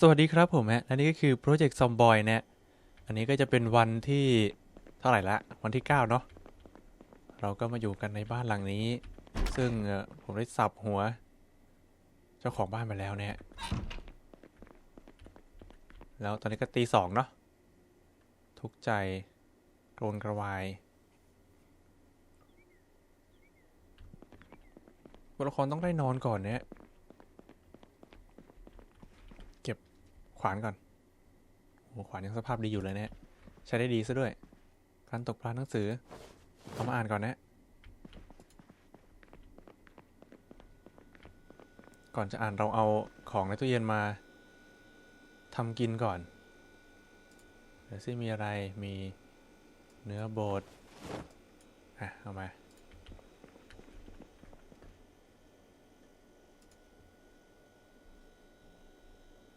สวัสดีครับผมฮะและนี่ก็คือโปรเจกต์ซอมบอยนะอันนี้ก็จะเป็นวันที่เท่าไหร่ละ วันที่ 9 เนาะเราก็มาอยู่กันในบ้านหลังนี้ ซึ่งผมได้สับหัว เจ้าของบ้านไปแล้วเนี่ย แล้วตอนนี้ก็ตีสองเนาะทุกใจโกรนกระวายตัวละครต้องได้นอนก่อนเนี่ย ขวานก่อนโอ้ขวานยังสภาพดีอยู่เลยเนี่ยใช้ได้ดีซะด้วย การตกปลาหนังสือ เอามาอ่านก่อนนะ ก่อนจะอ่านเราเอาของในตู้เย็นมาทำกินก่อนเดี๋ยวซิมีอะไร มีเนื้อโบดอะ เอามา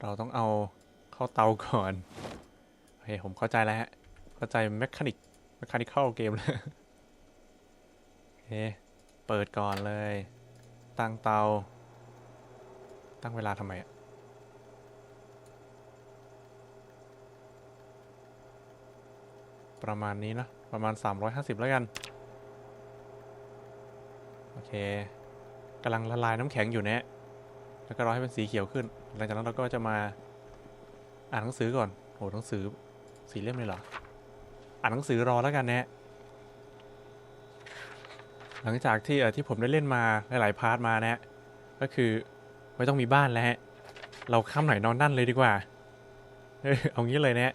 เราต้องเอา เข้าเตาก่อนโอเคผมเข้าใจแล้วฮะ เข้าใจแมคานิกแมคานิคอลเกมแล้วโอเคเปิดก่อนเลย ตั้งเตา ตั้งเวลาทำไมอะประมาณนี้นะ ประมาณ 350 แล้วกัน โอเคกำลังละลายน้ำแข็งอยู่เนี่ยแล้วก็รอให้เป็นสีเขียวขึ้น หลังจากนั้นเราก็จะมา อ่านหนังสือก่อนโอ้หนังสือสีเล่มเลยเหรอ อ่านหนังสือรอแล้วกันนะหลังจากที่เออที่ผมได้เล่นมาหลายๆพาร์ทมานะก็คือไม่ต้องมีบ้านแล้วฮะเราข้ามไหนนอนนั่นเลยดีกว่า เออเอางี้เลยนะ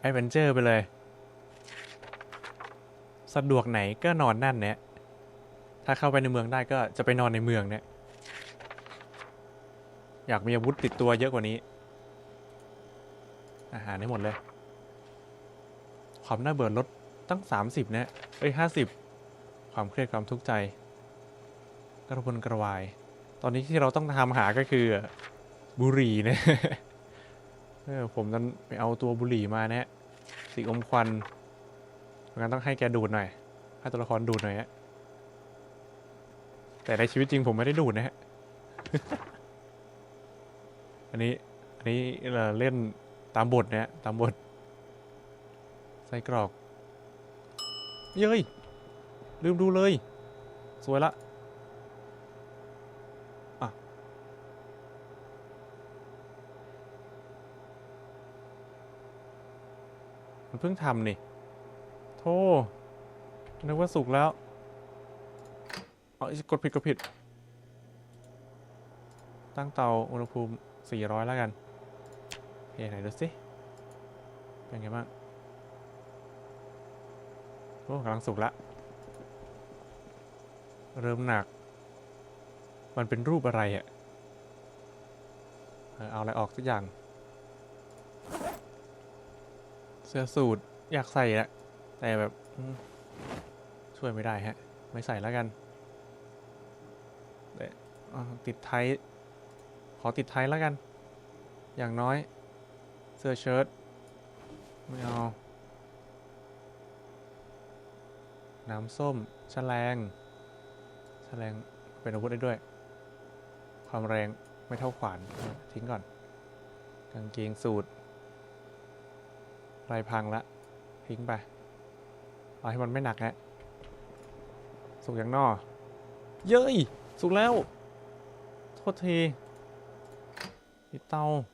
แอดเวนเจอร์ไปเลย สะดวกไหนก็นอนนั่นเนี่ยถ้าเข้าไปในเมืองได้ก็จะไปนอนในเมืองเนี่ยอยากมีอาวุธติดตัวเยอะกว่านี้ อาหารได้หมดเลย ความน่าเบื่อลดตั้ง 30เนี่ยเอ้ย50ความเครียดความทุกข์ใจกระวนกระวาย ตอนนี้ที่เราต้องทำหาก็คือบุหรี่เนี่ยเออผมนั้นไปเอาตัวบุหรี่มาเนี่ยสีอมควันงั้นต้องให้แกดูดหน่อย ให้ตัวละครดูดหน่อยฮะแต่ในชีวิตจริงผมไม่ได้ดูดนะฮะ อันนี้ อันนี้เอ่อเล่น ตามบทเนี่ยตามบทไส้กรอก เย้ย ลืมดูเลย สวยละอะมันเพิ่งทำนี่โธ่นึกว่าสุกแล้วเอากดผิดกดผิด ตั้งเตาอุณหภูมิ 400 แล้วกัน เฮ้ไหนดูสิ เป็นไงบ้าง โอ้กำลังสุกละ เริ่มหนัก มันเป็นรูปอะไรอะเอาอะไรออกสักอย่าง เสื้อสูทอยากใส่อะแต่แบบช่วยไม่ได้ฮะ ไม่ใส่แล้วกันติดไทยขอติดไทยแล้วกัน อย่างน้อย สื้อเชิ้ตไม่เอา น้ำส้มแฉลงแฉลงเป็นอาวุธได้ด้วย ความแรงไม่เท่าขวาน ทิ้งก่อน กางเกงสูตรลายพังละ ทิ้งไป เอาให้มันไม่หนักฮะสุกอย่างนอเย้ย สุกแล้ว โทษทีอีเตาอื้อหือ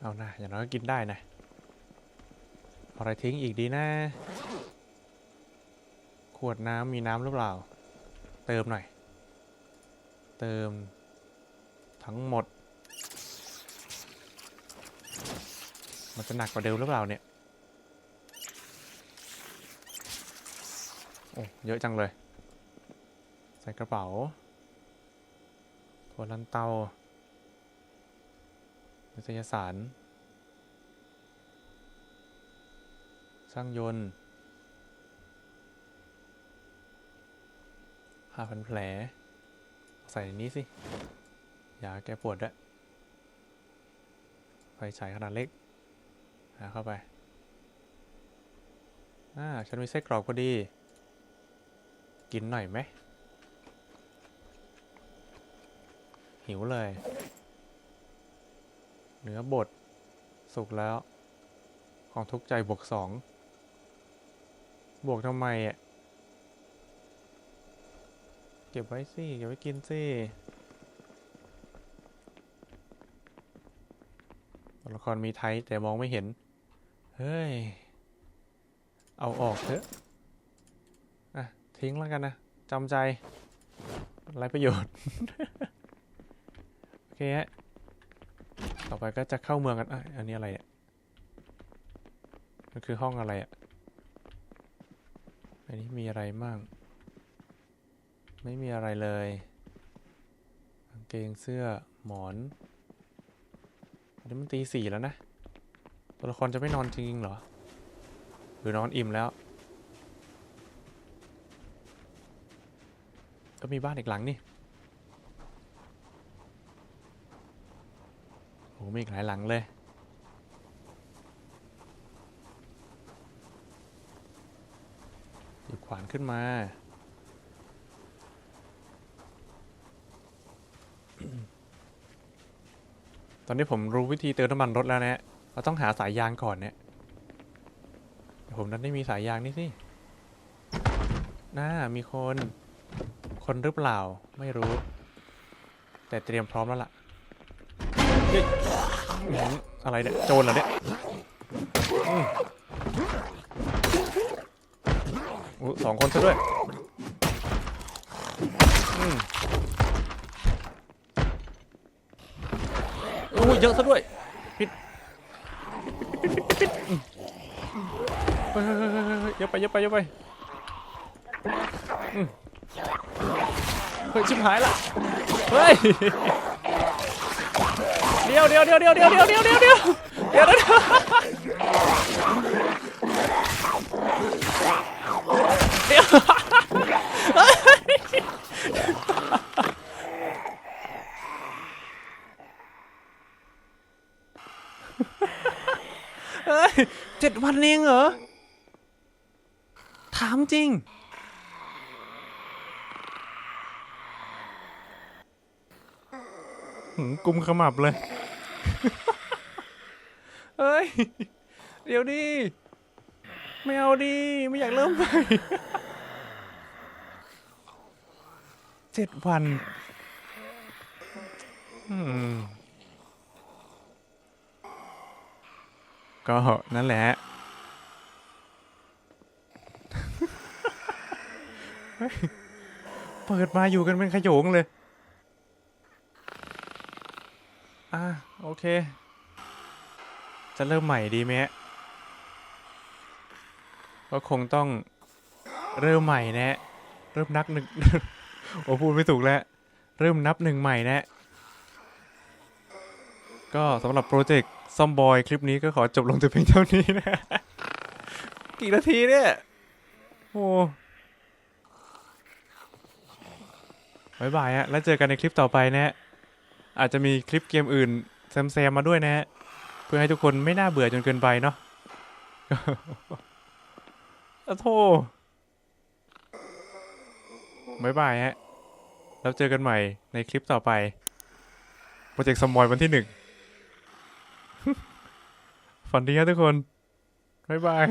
เอานะอย่างน้อยก็กินได้นะอาอะไรทิ้งอีกดีนะ ขวดน้ำมีน้ำหรือเปล่า เติมหน่อย เติม ทั้งหมด มันจะหนักกว่าเดิมหรือเปล่าเนี่ย โอ้ เยอะจังเลย ใส่กระเป๋า ถั่วลันเตานิตยสาร ช่างยนต์ห้าพันแผล ใส่ในนี้สิ ยาแก้ปวดด้วยไฟฉายขนาดเล็กหาเข้าไป อ่า ฉันมีไส้กรอกพอดี กินหน่อยไหม หิวเลย เนื้อบด สุกแล้ว ของทุกใจบวกสองบวกทำไมอะ เก็บไว้สิ เก็บไว้กินสิ ตัวละครมีไทยแต่มองไม่เห็น เฮ้ย เอาออกเถอะ อะ ทิ้งแล้วกันนะจำใจ ไรประโยชน์ เคฮะต่อไปก็จะเข้าเมืองกันอะอันนี้อะไรเนี่ยมันคือห้องอะไรอะ อันนี้มีอะไรมั่ง ไม่มีอะไรเลยกางเกงเสื้อหมอน อันนี้มันตีสี่แล้วนะ ตัวละครจะไม่นอนจริงๆเหรอ หรือนอนอิ่มแล้ว ก็มีบ้านอีกหลังนี่ โห มีอีกหลายหลังเลย หยิบขวานขึ้นมา ตอนนี้ผมรู้วิธีเติมน้ำมันรถแล้วนะ เราต้องหาสายยางก่อนเนี่ยผมนั้นไม่มีสายยางนี่สิน่ามีคน คนหรือเปล่า ไม่รู้ แต่เตรียมพร้อมแล้วล่ะ ฮ้ยอะไรเนี่ย โจรเหรอเนี่ยอสองคนซะด้วยอู้เยอะซะด้วยปิดปิดเยอะไปเยอะไปเยอะไปเฮ้ยชิบหายละ เฮ้ย ดี๋ยวเดี๋ยวเดี๋ยวเดี๋ยวเดี๋ยวเดี๋ยวเดี๋ยวเดี๋ยวเดี๋ยวเดี๋ยวเดี๋ยวเดี๋ยวเฮ้ยเจ็ดวันเองเหรอ ถามจริงหืมกุมขมับเลย เฮ้ย เดี๋ยวดิ ไม่เอาดิ ไม่อยากเริ่มใหม่เจ็ดวันอืมก็นั่นแหละเฮ้ยเปิดมาอยู่กันเป็นขโยงเลย อะโอ เค จะเริ่มใหม่ดีไหมฮะก็คงต้องเริ่มใหม่นะ เริ่มนับหนึ่ง โอ้พูดไม่ถูกแล้ว เริ่มนับหนึ่งใหม่นะ ก็สำหรับโปรเจกต์ซอมบอยคลิปนี้ก็ขอจบลงแต่เพียงเท่านี้นะ กี่นาทีเนี่ย โอ้บายบายฮะ แล้วเจอกันในคลิปต่อไปนะ อาจจะมีคลิปเกมอื่น แซมๆมาด้วยนะฮะ เพื่อให้ทุกคนไม่น่าเบื่อจนเกินไปเนาะอะโทบายบายฮะ แล้วเจอกันใหม่ในคลิปต่อไป โปรเจกต์สมอยวันที่หนึ่ง ฝันดีครับทุกคนบ๊ายบาย